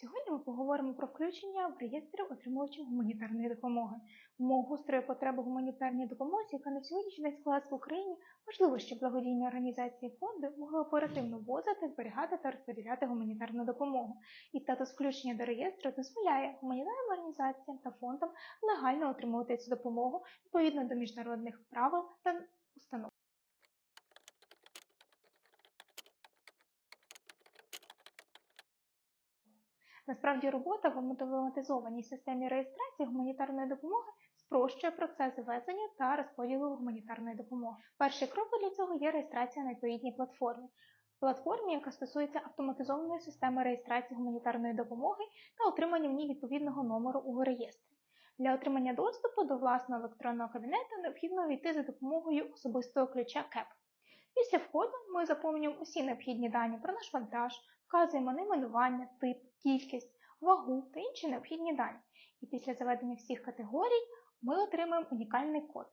Сьогодні ми поговоримо про включення в реєстр отримувачів гуманітарної допомоги. Умов гострої потреби гуманітарній допомозі, яка на сьогоднішній день склалась в Україні, важливо, щоб благодійні організації фонди могли оперативно ввозити, зберігати та розподіляти гуманітарну допомогу. І статус включення до реєстру дозволяє гуманітарним організаціям та фондам легально отримувати цю допомогу відповідно до міжнародних правил та установ. Насправді робота в автоматизованій системі реєстрації гуманітарної допомоги спрощує процес ввезення та розподілу гуманітарної допомоги. Перший крок для цього є реєстрація на відповідній платформі. Платформі, яка стосується автоматизованої системи реєстрації гуманітарної допомоги та отримання в ній відповідного номеру у реєстрі. Для отримання доступу до власного електронного кабінету необхідно війти за допомогою особистого ключа КЕП. Після входу ми заповнюємо усі необхідні дані про наш вантаж, вказуємо найменування, тип, кількість, вагу та інші необхідні дані. І після заведення всіх категорій ми отримаємо унікальний код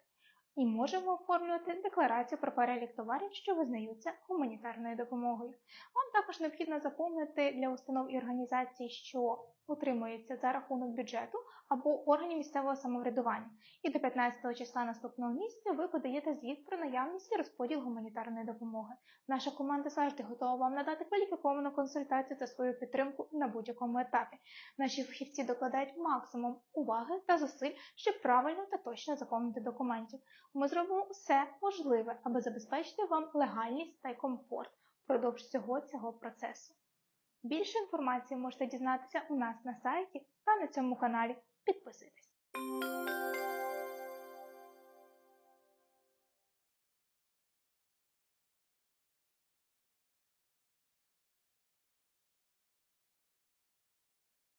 і можемо оформлювати декларацію про перелік товарів, що визнаються гуманітарною допомогою. Вам також необхідно заповнити для установ і організацій, що отримуються за рахунок бюджету або органів місцевого самоврядування. І до 15 числа наступного місяця ви подаєте звіт про наявність і розподіл гуманітарної допомоги. Наша команда завжди готова вам надати кваліфіковану консультацію та свою підтримку на будь-якому етапі. Наші фахівці докладають максимум уваги та зусиль, щоб правильно та точно заповнити документів. Ми зробимо все можливе, аби забезпечити вам легальність та комфорт впродовж всього цього процесу. Більше інформації можете дізнатися у нас на сайті та на цьому каналі. Підписуйтесь!